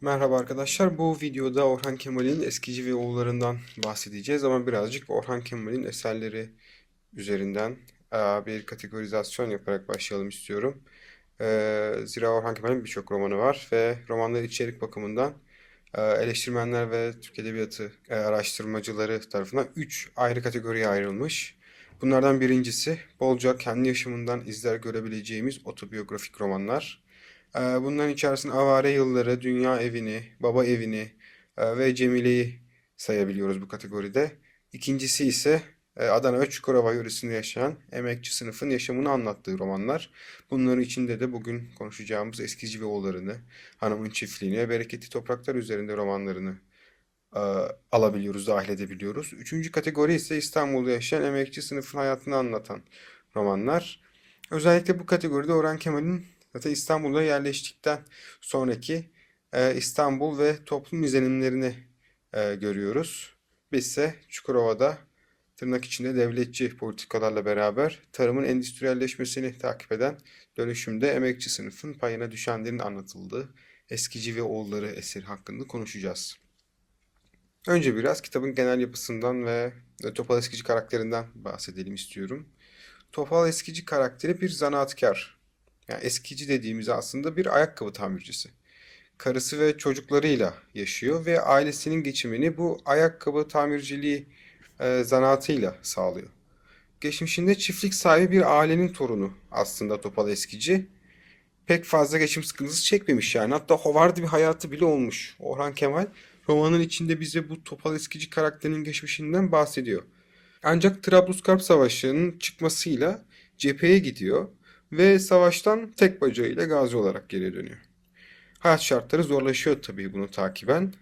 Merhaba arkadaşlar. Bu videoda Orhan Kemal'in eskici ve oğullarından bahsedeceğiz ama birazcık Orhan Kemal'in eserleri üzerinden bir kategorizasyon yaparak başlayalım istiyorum. Zira Orhan Kemal'in birçok romanı var ve romanları içerik bakımından eleştirmenler ve Türk Edebiyatı araştırmacıları tarafından 3 ayrı kategoriye ayrılmış. Bunlardan birincisi bolca kendi yaşamından izler görebileceğimiz otobiyografik romanlar. Ee, Bunların içerisinde Avare Yılları, Dünya Evini, Baba Evini e, ve Cemile'yi sayabiliyoruz bu kategoride. İkincisi ise e, Adana ve Çukurova yöresinde yaşayan emekçi sınıfın yaşamını anlattığı romanlar. Bunların içinde de bugün konuşacağımız Eskici ve Oğullarını, Hanımın Çiftliğini ve Bereketli Topraklar üzerinde romanlarını e, alabiliyoruz, dahil edebiliyoruz. Üçüncü kategori ise İstanbul'da yaşayan emekçi sınıfın hayatını anlatan romanlar. Özellikle bu kategoride Orhan Kemal'in zaten İstanbul'a yerleştikten sonraki e, İstanbul ve toplum izlenimlerini e, görüyoruz. Biz ise Çukurova'da tırnak içinde devletçi politikalarla beraber tarımın endüstriyelleşmesini takip eden dönüşümde emekçi sınıfın payına düşenlerin anlatıldığı Eskici ve Oğulları eseri hakkında konuşacağız. Önce biraz kitabın genel yapısından ve Topal Eskici karakterinden bahsedelim istiyorum. Topal Eskici karakteri bir zanaatkar. Yani eskici dediğimiz aslında bir ayakkabı tamircisi. Karısı ve çocuklarıyla yaşıyor ve ailesinin geçimini bu ayakkabı tamirciliği e, zanaatıyla sağlıyor. Geçmişinde çiftlik sahibi bir ailenin torunu aslında Topal Eskici. Pek fazla geçim sıkıntısı çekmemiş yani. Hatta hovarda bir hayatı bile olmuş. Orhan Kemal romanın içinde bize bu Topal Eskici karakterinin geçmişinden bahsediyor. Ancak Trablusgarp Savaşı'nın çıkmasıyla cepheye gidiyor ve savaştan tek bacağıyla gazi olarak geri dönüyor. Hayat şartları zorlaşıyor tabii bunu takiben.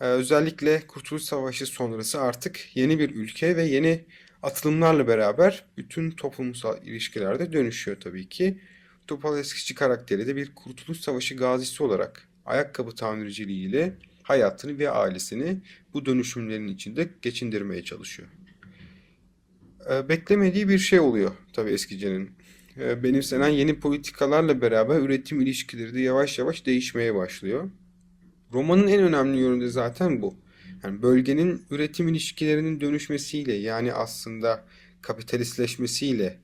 Ee, özellikle Kurtuluş Savaşı sonrası artık yeni bir ülke ve yeni atılımlarla beraber bütün toplumsal ilişkilerde dönüşüyor tabii ki. Topal Eskici karakteri de bir Kurtuluş Savaşı gazisi olarak ayakkabı tamirciliğiyle hayatını ve ailesini bu dönüşümlerin içinde geçindirmeye çalışıyor. Ee, beklemediği bir şey oluyor tabii eskicinin. Ee, benimsenen yeni politikalarla beraber üretim ilişkileri de yavaş yavaş değişmeye başlıyor. Romanın en önemli yönü de zaten bu. Yani bölgenin üretim ilişkilerinin dönüşmesiyle yani aslında kapitalistleşmesiyle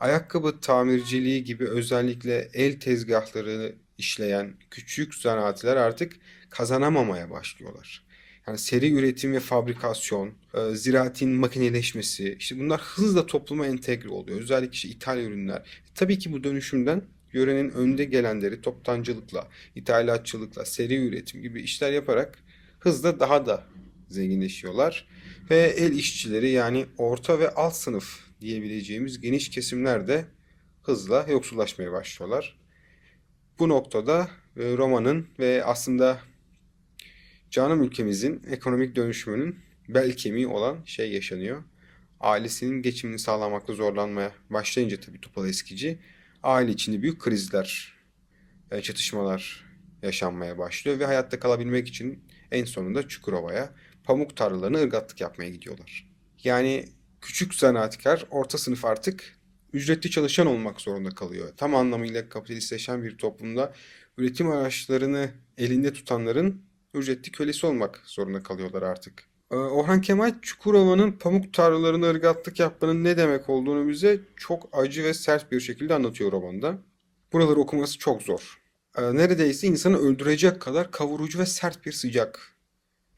ayakkabı tamirciliği gibi özellikle el tezgahları işleyen küçük zanaatler artık kazanamamaya başlıyorlar. Yani seri üretim ve fabrikasyon, e, ziraatin makineleşmesi, işte bunlar hızla topluma entegre oluyor. Özellikle işte ithal ürünler. Tabii ki bu dönüşümden yörenin önde gelenleri toptancılıkla, ithalatçılıkla, seri üretim gibi işler yaparak hızla daha da zenginleşiyorlar. Ve el işçileri yani orta ve alt sınıf diyebileceğimiz geniş kesimler de hızla yoksullaşmaya başlıyorlar. Bu noktada e, romanın ve aslında canım ülkemizin ekonomik dönüşümünün bel kemiği olan şey yaşanıyor. Ailesinin geçimini sağlamakta zorlanmaya başlayınca tabii Topal Eskici aile içinde büyük krizler, e, çatışmalar yaşanmaya başlıyor ve hayatta kalabilmek için en sonunda Çukurova'ya pamuk tarlalarına ırgatlık yapmaya gidiyorlar. Yani küçük zanaatkar, orta sınıf artık ücretli çalışan olmak zorunda kalıyor. Tam anlamıyla kapitalistleşen bir toplumda üretim araçlarını elinde tutanların ücretli kölesi olmak zorunda kalıyorlar artık. Ee, Orhan Kemal Çukurova'nın pamuk tarlalarına ırgatlık yapmanın ne demek olduğunu bize çok acı ve sert bir şekilde anlatıyor romanda. Buraları okuması çok zor. Ee, Neredeyse insanı öldürecek kadar kavurucu ve sert bir sıcak.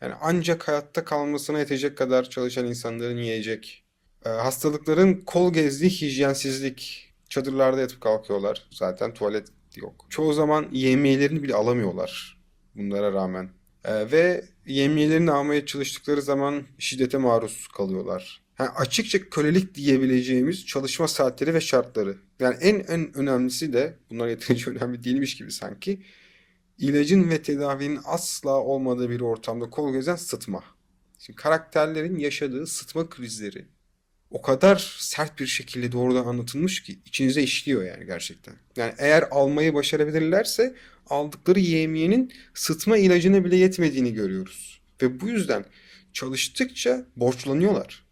Yani ancak hayatta kalmasına yetecek kadar çalışan insanların yiyecek. Ee, Hastalıkların kol gezdiği hijyensizlik. Çadırlarda yatıp kalkıyorlar. Zaten tuvalet yok. Çoğu zaman yemiyelerini bile alamıyorlar bunlara rağmen. Ee, ve yemiyelerini almaya çalıştıkları zaman şiddete maruz kalıyorlar. Yani açıkça kölelik diyebileceğimiz çalışma saatleri ve şartları. Yani en en önemlisi de bunlar yeterince önemli değilmiş gibi sanki. İlacın ve tedavinin asla olmadığı bir ortamda kol gezen sıtma. Şimdi karakterlerin yaşadığı sıtma krizleri o kadar sert bir şekilde doğrudan anlatılmış ki içinize işliyor yani gerçekten. Yani eğer almayı başarabilirlerse aldıkları yemiyenin sıtma ilacına bile yetmediğini görüyoruz. Ve bu yüzden çalıştıkça borçlanıyorlar.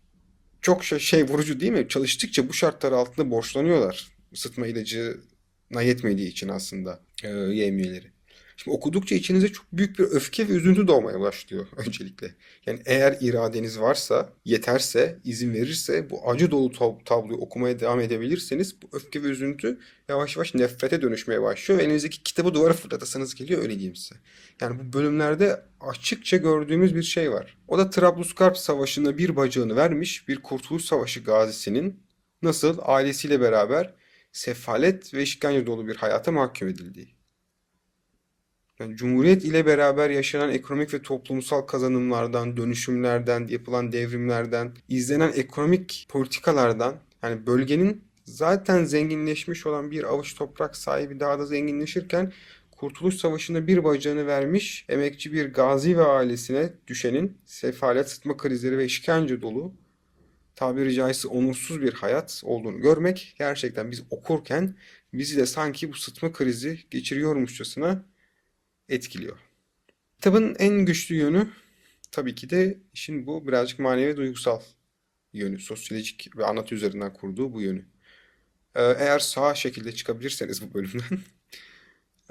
Çok şey, vurucu değil mi? Çalıştıkça bu şartlar altında borçlanıyorlar. Sıtma ilacına yetmediği için aslında e, yemiyeleri. Şimdi okudukça içinize çok büyük bir öfke ve üzüntü doğmaya başlıyor öncelikle. Yani eğer iradeniz varsa, yeterse, izin verirse bu acı dolu tab- tabloyu okumaya devam edebilirseniz bu öfke ve üzüntü yavaş yavaş nefrete dönüşmeye başlıyor ve elinizdeki kitabı duvara fırlatasınız geliyor öyle diyeyim size. Yani bu bölümlerde açıkça gördüğümüz bir şey var. O da Trablusgarp Savaşı'nda bir bacağını vermiş bir Kurtuluş Savaşı gazisinin nasıl ailesiyle beraber sefalet ve işkence dolu bir hayata mahkum edildiği. Yani Cumhuriyet ile beraber yaşanan ekonomik ve toplumsal kazanımlardan, dönüşümlerden, yapılan devrimlerden, izlenen ekonomik politikalardan, yani bölgenin zaten zenginleşmiş olan bir avuç toprak sahibi daha da zenginleşirken Kurtuluş Savaşı'nda bir bacağını vermiş emekçi bir gazi ve ailesine düşenin sefalet, sıtma krizleri ve işkence dolu tabiri caizse onursuz bir hayat olduğunu görmek gerçekten biz okurken bizi de sanki bu sıtma krizi geçiriyormuşçasına etkiliyor. Kitabın en güçlü yönü tabii ki de işin bu birazcık manevi duygusal yönü, sosyolojik ve anlatı üzerinden kurduğu bu yönü. Ee, Eğer sağ şekilde çıkabilirseniz bu bölümden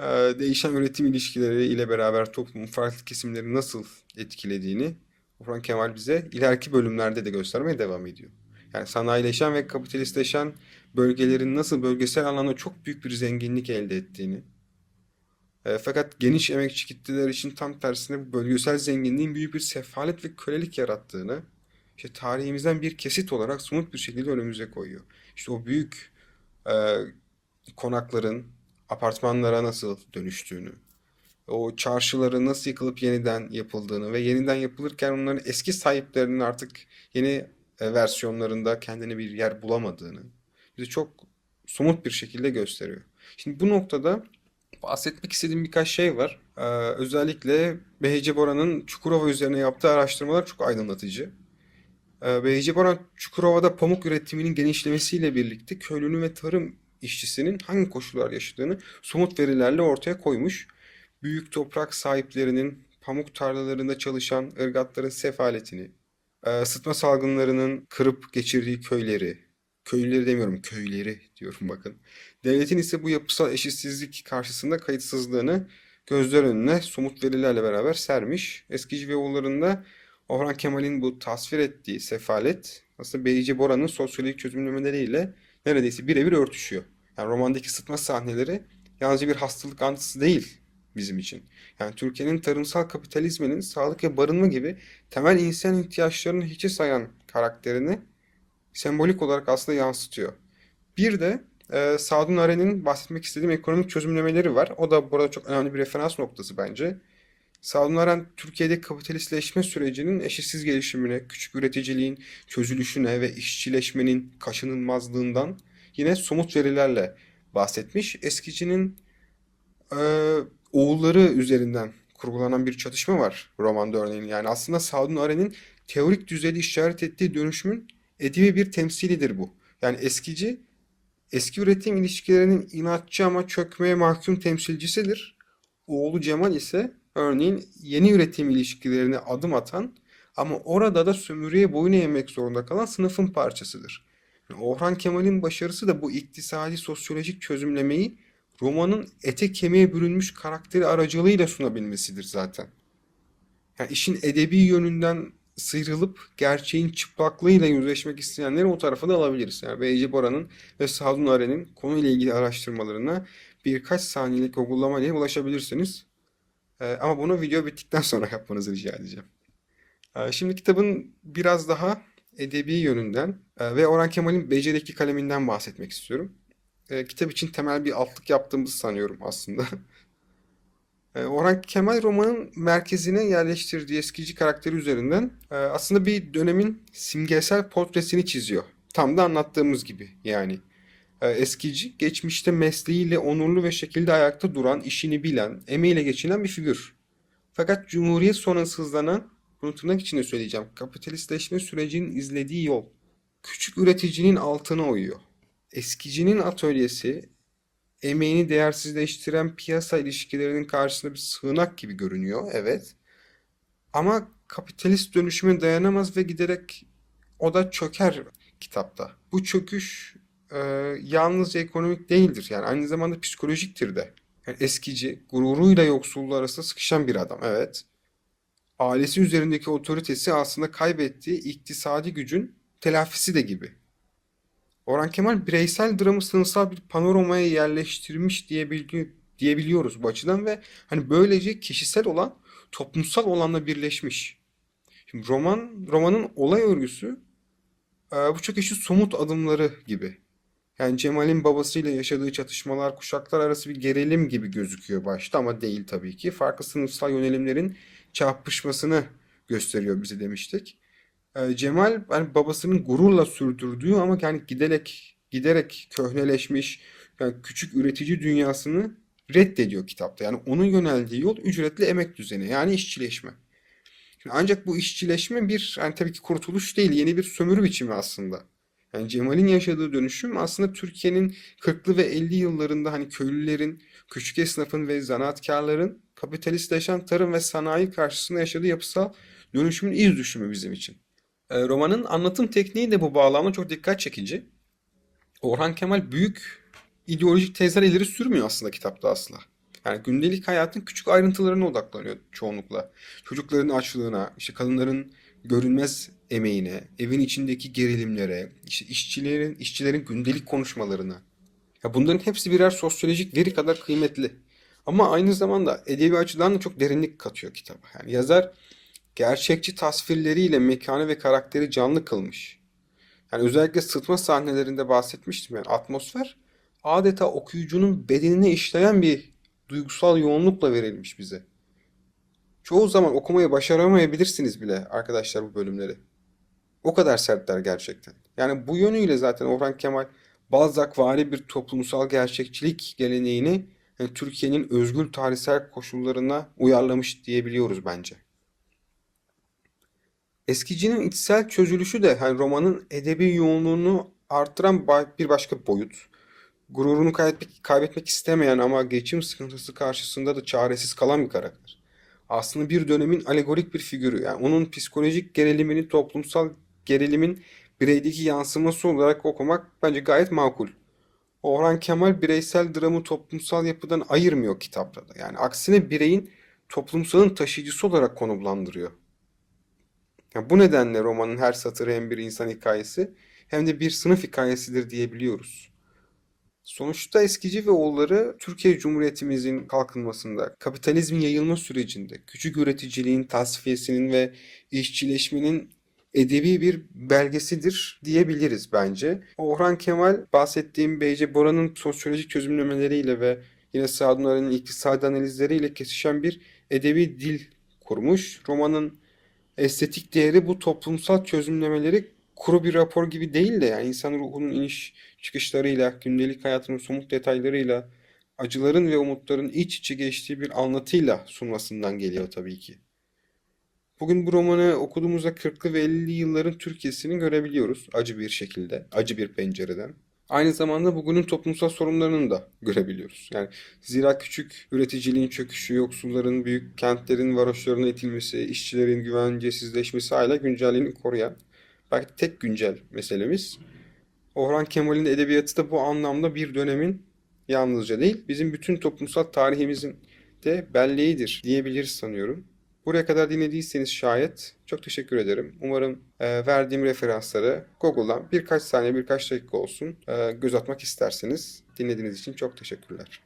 e, değişen üretim ilişkileri ile beraber toplumun farklı kesimleri nasıl etkilediğini Orhan Kemal bize ileriki bölümlerde de göstermeye devam ediyor. Yani sanayileşen ve kapitalistleşen bölgelerin nasıl bölgesel anlamda çok büyük bir zenginlik elde ettiğini, e, fakat geniş emekçi kitleler için tam tersine bu bölgesel zenginliğin büyük bir sefalet ve kölelik yarattığını, işte tarihimizden bir kesit olarak somut bir şekilde önümüze koyuyor. İşte o büyük e, konakların apartmanlara nasıl dönüştüğünü, o çarşıların nasıl yıkılıp yeniden yapıldığını ve yeniden yapılırken onların eski sahiplerinin artık yeni e, versiyonlarında kendine bir yer bulamadığını bize çok somut bir şekilde gösteriyor. Şimdi bu noktada bahsetmek istediğim birkaç şey var. Ee, özellikle Behçet Bora'nın Çukurova üzerine yaptığı araştırmalar çok aydınlatıcı. Ee, Behçet Bora Çukurova'da pamuk üretiminin genişlemesiyle birlikte köylünün ve tarım işçisinin hangi koşullar yaşadığını somut verilerle ortaya koymuş. Büyük toprak sahiplerinin pamuk tarlalarında çalışan ırgatların sefaletini, e, sıtma salgınlarının kırıp geçirdiği köyleri, köylüleri demiyorum köyleri diyorum bakın. Devletin ise bu yapısal eşitsizlik karşısında kayıtsızlığını gözler önüne somut verilerle beraber sermiş. Eskici ve oğullarında Orhan Kemal'in bu tasvir ettiği sefalet aslında Beyci Bora'nın sosyolojik çözümlemeleriyle neredeyse birebir örtüşüyor. Yani romandaki sıtma sahneleri yalnızca bir hastalık anlatısı değil bizim için. Yani Türkiye'nin tarımsal kapitalizminin sağlık ve barınma gibi temel insan ihtiyaçlarını hiçe sayan karakterini sembolik olarak aslında yansıtıyor. Bir de e, Sadun Aren'in bahsetmek istediğim ekonomik çözümlemeleri var. O da burada çok önemli bir referans noktası bence. Sadun Aren Türkiye'de kapitalistleşme sürecinin eşitsiz gelişimine, küçük üreticiliğin çözülüşüne ve işçileşmenin kaçınılmazlığından yine somut verilerle bahsetmiş. Eskicinin e, oğulları üzerinden kurgulanan bir çatışma var romanda örneğin. Yani aslında Sadun Aren'in teorik düzeyde işaret ettiği dönüşümün edebi bir temsilidir bu. Yani eskici eski üretim ilişkilerinin inatçı ama çökmeye mahkum temsilcisidir. Oğlu Cemal ise örneğin yeni üretim ilişkilerine adım atan ama orada da sömürüye boyun eğmek zorunda kalan sınıfın parçasıdır. Orhan Kemal'in başarısı da bu iktisadi sosyolojik çözümlemeyi romanın ete kemiğe bürünmüş karakteri aracılığıyla sunabilmesidir zaten. Yani işin edebi yönünden sıyrılıp gerçeğin çıplaklığıyla yüzleşmek isteyenleri o tarafa da alabiliriz. Yani B.C. Bora'nın ve Sadun Aren'in konuyla ilgili araştırmalarına birkaç saniyelik Google'lama ile ulaşabilirsiniz. Ee, ama bunu video bittikten sonra yapmanızı rica edeceğim. Ee, şimdi kitabın biraz daha edebi yönünden e, ve Orhan Kemal'in Beceri'deki kaleminden bahsetmek istiyorum. E, kitap için temel bir altlık yaptığımızı sanıyorum aslında. E, Orhan Kemal romanın merkezine yerleştirdiği eskici karakteri üzerinden e, aslında bir dönemin simgesel portresini çiziyor. Tam da anlattığımız gibi yani. E, eskici geçmişte mesleğiyle onurlu ve şekilde ayakta duran, işini bilen, emeğiyle geçinen bir figür. Fakat Cumhuriyet sonrası hızlanan, bunu tırnak içinde söyleyeceğim, kapitalistleşme sürecinin izlediği yol, küçük üreticinin altına oyuyor. Eskicinin atölyesi emeğini değersizleştiren piyasa ilişkilerinin karşısında bir sığınak gibi görünüyor, evet. Ama kapitalist dönüşüme dayanamaz ve giderek o da çöker kitapta. Bu çöküş e, yalnızca ekonomik değildir. Yani aynı zamanda psikolojiktir de. Yani eskici, gururuyla yoksulluğu arasında sıkışan bir adam. Evet. Ailesi üzerindeki otoritesi aslında kaybettiği iktisadi gücün telafisi de gibi. Orhan Kemal bireysel dramı sınıfsal bir panoramaya yerleştirmiş diyebil diyebiliyoruz bu açıdan ve hani böylece kişisel olan toplumsal olanla birleşmiş. Şimdi roman romanın olay örgüsü e, bu çok eşit somut adımları gibi. Yani Cemal'in babasıyla yaşadığı çatışmalar kuşaklar arası bir gerilim gibi gözüküyor başta ama değil tabii ki. Farklı sınıfsal yönelimlerin çarpışmasını gösteriyor bize demiştik. Ee, Cemal hani babasının gururla sürdürdüğü ama yani giderek giderek köhneleşmiş yani küçük üretici dünyasını reddediyor kitapta. Yani onun yöneldiği yol ücretli emek düzeni yani işçileşme. Ancak bu işçileşme bir yani tabii ki kurtuluş değil yeni bir sömürü biçimi aslında. Yani Cemal'in yaşadığı dönüşüm aslında Türkiye'nin 40'lı ve 50 yıllarında hani köylülerin, küçük esnafın ve zanaatkarların kapitalistleşen tarım ve sanayi karşısında yaşadığı yapısal dönüşümün iz düşümü bizim için. E, romanın anlatım tekniği de bu bağlamda çok dikkat çekici. Orhan Kemal büyük ideolojik tezler ileri sürmüyor aslında kitapta asla. Yani gündelik hayatın küçük ayrıntılarına odaklanıyor çoğunlukla. Çocukların açlığına, işte kadınların görünmez emeğine, evin içindeki gerilimlere, işte işçilerin işçilerin gündelik konuşmalarına. Ya bunların hepsi birer sosyolojik veri kadar kıymetli. Ama aynı zamanda edebi açıdan da çok derinlik katıyor kitaba. Yani yazar gerçekçi tasvirleriyle mekanı ve karakteri canlı kılmış. Yani özellikle sıtma sahnelerinde bahsetmiştim yani atmosfer adeta okuyucunun bedenine işleyen bir duygusal yoğunlukla verilmiş bize. Çoğu zaman okumayı başaramayabilirsiniz bile arkadaşlar bu bölümleri. O kadar sertler gerçekten. Yani bu yönüyle zaten Orhan Kemal Balzacvari bir toplumsal gerçekçilik geleneğini yani Türkiye'nin özgür tarihsel koşullarına uyarlamış diyebiliyoruz bence. Eskicinin içsel çözülüşü de hani romanın edebi yoğunluğunu artıran bir başka boyut. Gururunu kaybetmek, kaybetmek istemeyen ama geçim sıkıntısı karşısında da çaresiz kalan bir karakter. Aslında bir dönemin alegorik bir figürü. Yani onun psikolojik gerilimini toplumsal gerilimin bireydeki yansıması olarak okumak bence gayet makul. Orhan Kemal bireysel dramı toplumsal yapıdan ayırmıyor kitapta da. Yani aksine bireyin toplumsalın taşıyıcısı olarak konumlandırıyor. Yani bu nedenle romanın her satırı hem bir insan hikayesi hem de bir sınıf hikayesidir diyebiliyoruz. Sonuçta eskici ve oğulları Türkiye Cumhuriyetimizin kalkınmasında, kapitalizmin yayılma sürecinde, küçük üreticiliğin tasfiyesinin ve işçileşmenin edebi bir belgesidir diyebiliriz bence. Orhan Kemal bahsettiğim Beyce Bora'nın sosyolojik çözümlemeleriyle ve yine Sadun Arı'nın iktisadi analizleriyle kesişen bir edebi dil kurmuş. Romanın estetik değeri bu toplumsal çözümlemeleri kuru bir rapor gibi değil de yani insan ruhunun iniş çıkışlarıyla, gündelik hayatının somut detaylarıyla, acıların ve umutların iç içe geçtiği bir anlatıyla sunmasından geliyor tabii ki. Bugün bu romanı okuduğumuzda 40'lı ve 50'li yılların Türkiye'sini görebiliyoruz acı bir şekilde, acı bir pencereden. Aynı zamanda bugünün toplumsal sorunlarını da görebiliyoruz. Yani zira küçük üreticiliğin çöküşü, yoksulların büyük kentlerin varoşlarına itilmesi, işçilerin güvencesizleşmesi hala güncelliğini koruyan belki tek güncel meselemiz. Orhan Kemal'in edebiyatı da bu anlamda bir dönemin yalnızca değil, bizim bütün toplumsal tarihimizin de belleğidir diyebiliriz sanıyorum. Buraya kadar dinlediyseniz şayet çok teşekkür ederim. Umarım e, verdiğim referansları Google'dan birkaç saniye birkaç dakika olsun e, göz atmak isterseniz. Dinlediğiniz için çok teşekkürler.